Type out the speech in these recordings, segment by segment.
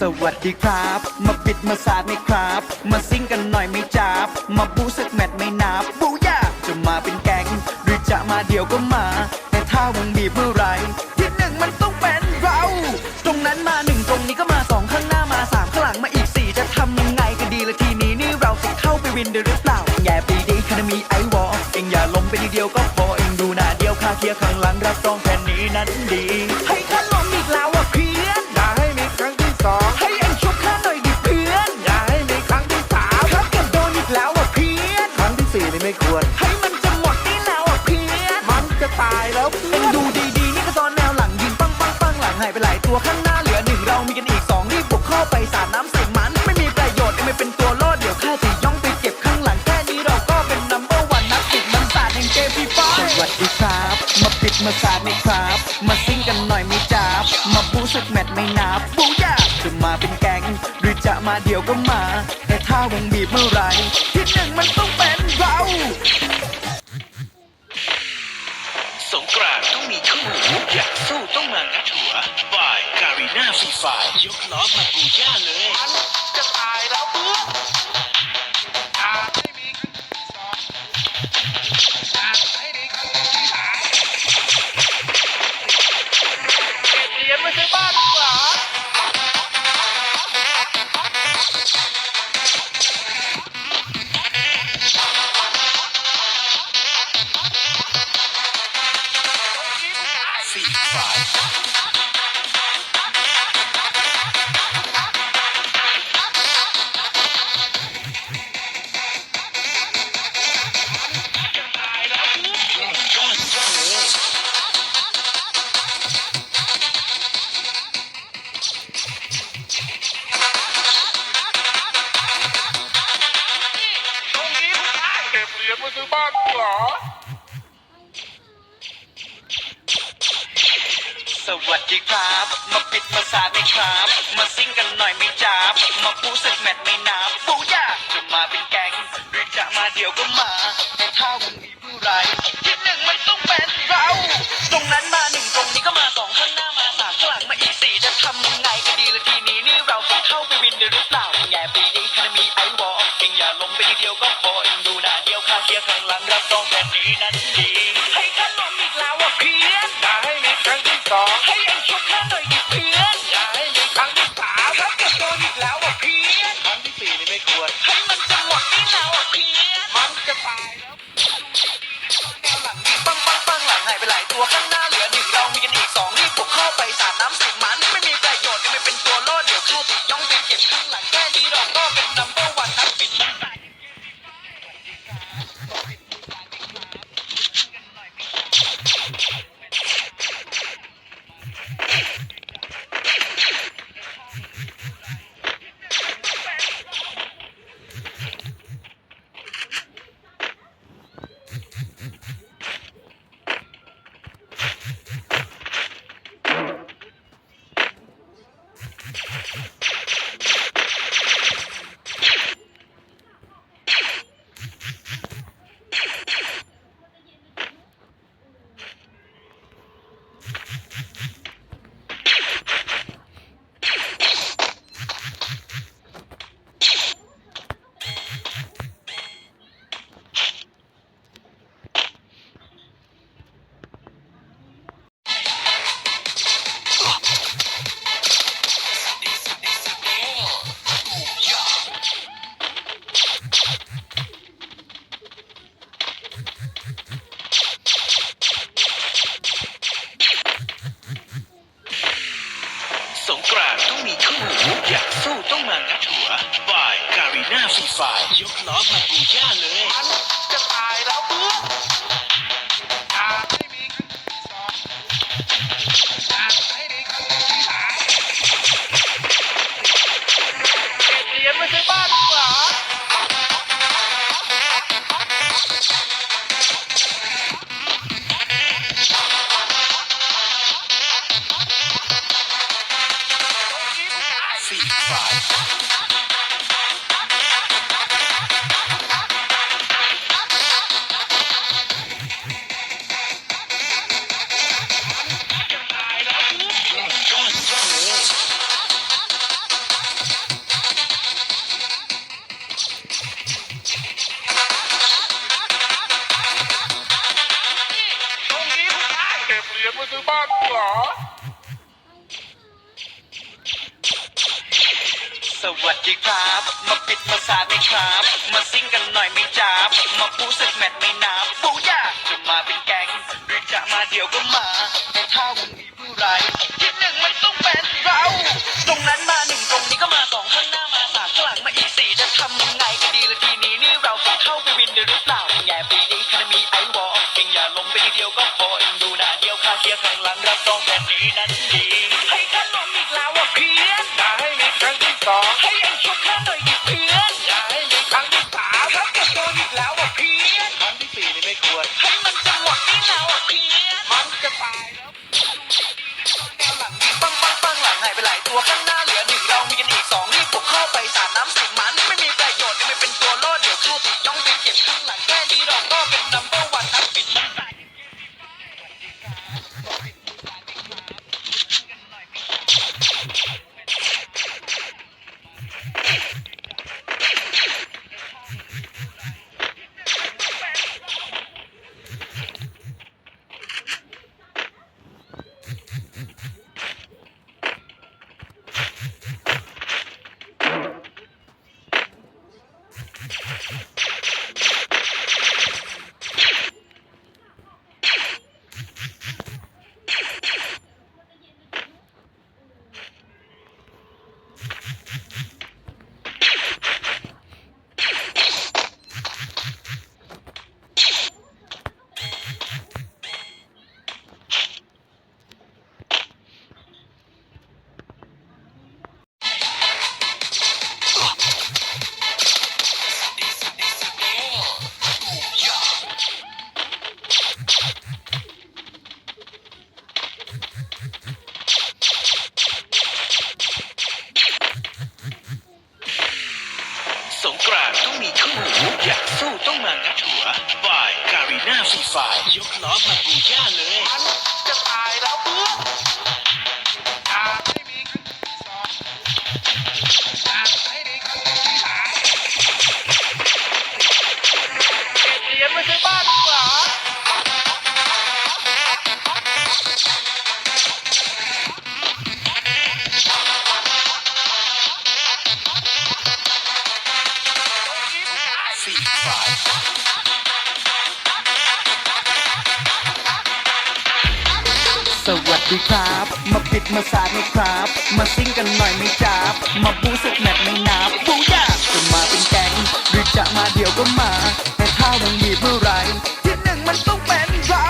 สวัสดีครับ มาปิดมาสาดไหมครับ มาซิงกันหน่อยไม่จับ มาบูสักแมตไม่นับบูยาจะมาเป็นแก๊งหรือจะมาเดี่ยวก็มา แต่ถ้าวงบีบเมื่อไรที่หนึ่งมันต้องเป็นเรา ตรงนั้นมาหนึ่งตรงนี้ก็มาสองข้างหน้ามาสามข้างหลังมาอีกสี่จะทำยังไงกันดีละทีนี้นี่เราจะเข้าไปวินได้หรือเปล่าแง่ปีดีคามีไอวอเองอย่าล้มไปทีเดียวก็พอเองดูหน้าเดียวคาเคลียร์ข้างหลังรับรองแผ่นนี้นั้นดีให้ท่าน สาดน้ำใส่มันไม่มีประโยชน์ไม่เป็นตัวรอดเดี๋ยวข้าจะย่องไปเก็บข้างหลังแค่นี้เราก็เป็นนัมเบอร์วันนักติดน้ำสาดแห่งเกมฟีฟ่าสวัสดีครับ มาปิดมาสาดไหมครับ มาซิ่งกันหน่อยไม่จับมาบูสักแมตช์ไม่นับบูย่าจะมาเป็นแก๊งหรือจะมาเดี๋ยวก็มา แต่ถ้าวงบีบเมื่อไรที่หนึ่งมันต้องเป็น นาฟรีไฟยกล้อมาปูย่าเลย มันจะตายแล้วเพื่อน น่อยไหม่จับ มาปูสักแมตช์ไม่นับปูย่าจะมาเป็นแก๊งหรือจะมาเดี่ยวก็มา แต่ถ้าวันนี้ผู้ไรที่หนึ่งมันต้องเป็นเรา ตรงนั้นมาหนึ่งตรงนี้ก็มาสองข้างหน้ามาสามข้างหลังมาอีกสี่จะทำยังไงกันดีละทีนี้นี่เราจะเข้าไปวินได้หรือเปล่าแง่ปีดีคามีไอวอเองอย่าลงไปทีเดียวก็พอเองดูหน้าเดียวคาเคลียร์ข้างหลังรับรองแผ่นนี้นั้นดีให้ท่านล้มอีกแล้วอะเพื่อนอย่าให้มีครั้งที่สอง นาฟรีไฟยกล้อมาปูย่าเลย มันจะตายแล้วเพื่อนอย่าให้มีครั้งที่สองอย่าให้มีครั้งที่สามเก็บเหรียญไว้ใช้บ้านับมาปิดมาสาดไหมครับ มาซิ่งกันหน่อยไม่จับมาปูสึกแมทไม่นับปูย่าจะมาเป็นแก๊งหรือจะมาเดี๋ยวก็มา แต่ถ้ามึงมีผู้ไรที่หนึ่งมันต้องเป็นเรา ตรงนั้นมาหนึ่งตรงนี้ก็มาสองข้างหน้ามาสามข้างหลังมาอีกสี่จะทำยังไงก็ดีละทีนี้นี่เราจะเข้าไปวินได้หรือเปล่าแง่ปีนี้คณะมีไอวอลเองอย่าลงไปทีเดียวก็พอเองดูหน้าเดียวค่าเสียข้างหลังรับรองแผ่นนี้นั้นดีให้ข้าลมอีกแล้วอะเพี้ยนอย่าให้มีครั้ง ที่ส สวัสดีครับ มาปิดมาสาดไหมครับ มาซิ่งกันหน่อยไหม่จับมาบูสึกแมทไม่นับบูย่าจะมาเป็นแก๊งหรือจะมาเดี๋ยวก็มา แต่ถ้ามึงมีเมื่อไหรที่หนึ่งมันต้องเป็นเรา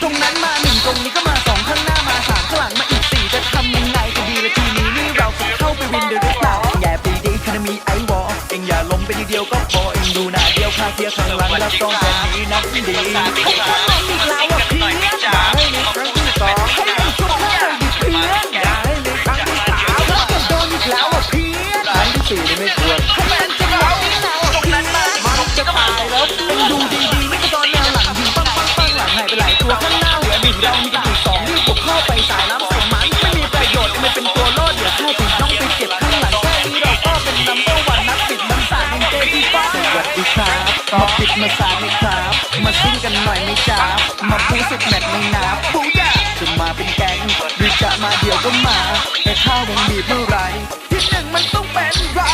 ตรงนั้นมาหนึ่งตรงนี้ก็มาสองข้างหน้ามาสามข้างหลังมาอีกสี่จะทำยังไงก็ดีละทีนี้นี่เราจะเข้าไปวินเดอร์หรือเปล่าแย่ปีดีคณมีไอวอลเองอย่าลงไปทีเดียวก็พอเองดูหน้าเดียวค่าเทียข้างหลังรับรองแผ่นนี้นักดีให้ข้างหลังอีกแล้วอะเพี้ยนอย่าให้มีครั้งที่ สองให้มันชุบข้าหน่อยดิเพื่อนอย่าให้มีครั้งที่สามถ้าเกิดโดนอีกแล้วอะเพี้ยนครั้งที่สี่นี่ไม่ควรให้มันจะหมดนี่แล้วอะเพี้ยนมันจะตายแล้วเองดูดีๆไม่ก็ตอนแนวหลังยิงปังปังปังหลังหายไปหลายตัวข้างหน้าเหลือหนึ่งเรามีกันอีกสองรีบบุกเข้าไปสายน้ำใส่มันไม่มีประโยชน์ไม่เป็นตัวรอดเดี๋ยวข้าถึงต้องไปเก็บข้างหลังแค่นี้เราก็เป็นนัมเบอร์วันนักปิดมันสาดเป็นเจที่ฟ้าสวัสดีครับมาปิดมาสาดไหมครับ มาซิ่งกันหน่อยไหมจ๊ะมาพูสึกแมทไม่นับปูย่า จะมาเป็นแก๊งหรือจะมาเดี๋ยวก็มาแต่ถ้ามึงมีเมื่อไรที่หนึ่งมันต้องเป็นเรา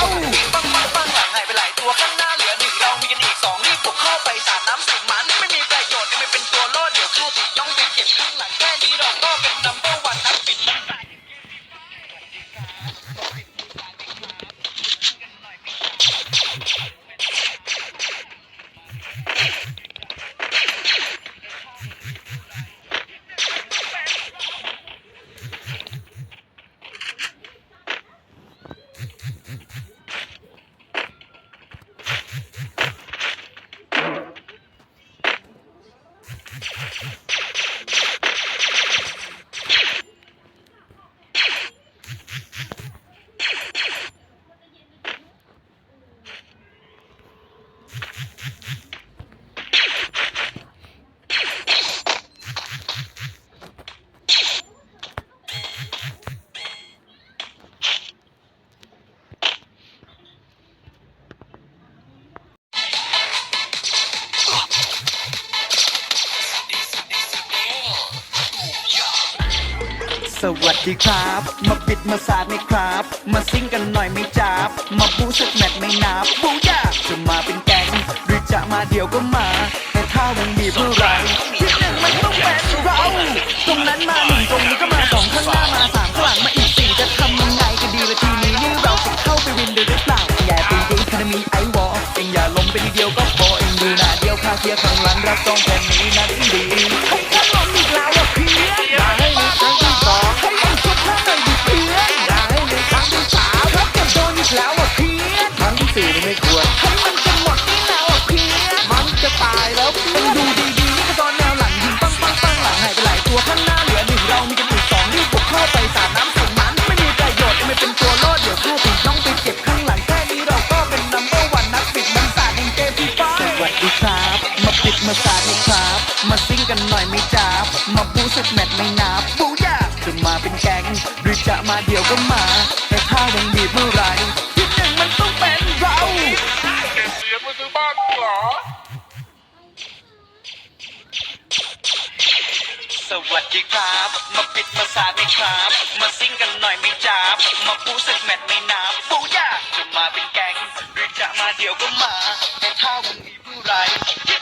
วัสดีครับ มาปิดมาสาดไหมครับ มาซิงกันหน่อยไม่จับ มาบูสักแมตไม่นับบูยาจะมาเป็นแก๊งหรือจะมาเดี่ยวก็มา แต่ถ้ามันมีเมื่อไรที่หนึ่งมันต้องเป็นเรา ตรงนั้นมาหนึ่งตรงนี้ก็มาสองข้างหน้ามาสามข้างหลังมาอีกสี่จะทำยังไงก็ดีละทีนี้นี่เราจะเข้าไปวินเดอร์หรือเปล่าอย่าไปดีคณมีไอวอเองอย่าลงไปทีเดียวก็พอเองดูหน้าเดียวค่าเคลียร์ข้างหลังรับรองแค่นี้นะดี กันหน่อยไม่จับมาบูสักแมตไม่นับบูยาจะมาเป็นแก๊งหรือจะมาเดี่ยวก็มา แต่ถ้ายังบีบเมื่อไรที่หนึ่งมันต้องเป็นเราเก็บเสียงมาซื้อบ้านเหรอสวัสดีครับ มาปิดมาสาดไหมครับ มาซิ่งกันหน่อยไม่จับมาปูสักแมตไม่นับปูยาจะมาเป็นแก๊งหรือจะมาเดี่ยวก็มา แต่ถ้าวันนี้ผู้ไรที่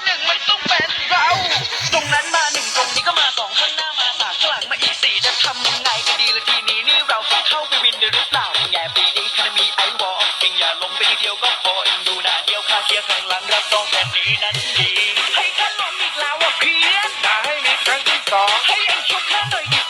ตรงนั้นมาหนึ่งตรงนี้ก็มาสองข้างหน้ามาสามข้างหลังมาอีกสี่จะทำยังไงก็ดีละทีนี้นี่เราจะเข้าไปวินเดอร์หรือเปล่าแง่ปีนี้คณมีไอวอลเองอย่าลงไปทีเดียวก็พอเองดูหน้าเดียวค่าเคลียร์ข้างหลังรับรองแผ่นนี้นั้นดีให้ข้าลมอีกแล้วว่าเพี้ยนอย่าให้มีครั้งที่สองให้เองชุบแค่หน่อยดิ